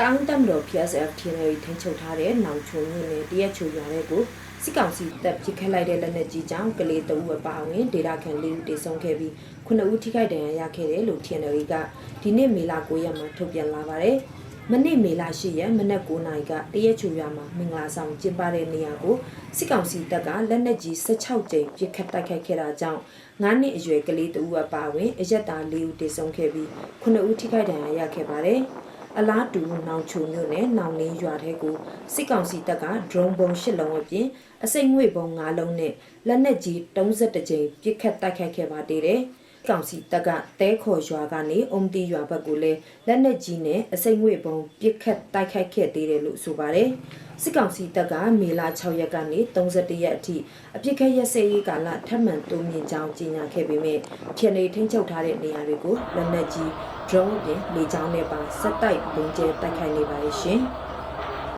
တောင်းတမ်တော် PSF ထင်းလေးထင်းချုပ်ထားတဲ့နောင်ချုံမြို့နယ်တရက်ချိုရွာတဲ့ကိုစစ်ကောင်စီတပ်ပစ်ခတ်လိုက်တဲ့လက်နက်ကြီးကြောင့်ကလေးတအုပ်အပါအဝင်ဒေတာခန်လေးဦးတေဆုံးခဲ့ပြီးခုနှစ်ဦးထိခိုက်ဒဏ်ရာရခဲ့တယ်လို့ TNL ကဒီနေ့မေလ9ရက်မှာထုတ်ပြန်လာပါတယ်။မနေ့မေလ10ရက်မနက်9နာရီကတရက်ချိုရွာမှာမင်္ဂလာဆောင်ကျင်းပတဲ့နေရာကိုစစ်ကောင်စီတပ်ကလက်နက်ကြီး16ကြိမ်ပစ်ခတ်တိုက်ခိုက်ခဲ့တာကြောင့်9နှစ်အရွယ်ကလေးတအုပ်အပါအဝင်အရက်သား၄ဦးတေဆုံးခဲ့ပြီးခုနှစ်ဦးထိခိုက်ဒဏ်ရာရခဲ့ပါတယ်။ အလားတူနောင်ချုံမြို့နယ်နောင်လင်းရွာထဲကိုစစ်ကောင်စီတပ်က drone ပုံ၈လုံးအပြင်အစိမ့်ငွေပုံ၅လုံးနဲ့လက်နက်ကြီး32ကြိမ်ပစ်ခတ်တိုက်ခိုက်ခဲ့ပါသေးတယ်။ ကောင်စီတပ်ကတဲခေါ်ရွာကနေအုံတီရွာဘက်ကိုလည်းလက်နက်ကြီးနဲ့အစိမ့်ငွေပုံပစ်ခတ်တိုက်ခိုက်ခဲ့သေးတယ်လို့ဆိုပါတယ်။စစ်ကောင်စီတပ်ကမေလ6ရက်ကနေ31ရက်အထိအပြစ်ခတ်ရက်စဲရေးကာလထပ်မံတိုးမြင့်ကြောင်းကြေညာခဲ့ပေမဲ့ခြေနေထိန်းချုပ်ထားတဲ့နေရာတွေကိုလက်နက်ကြီး drone အပြင်လေကြောင်းနဲ့ပါစက်တိုက်ပုံကျဲတိုက်ခိုက်နေပါရဲ့ရှင်။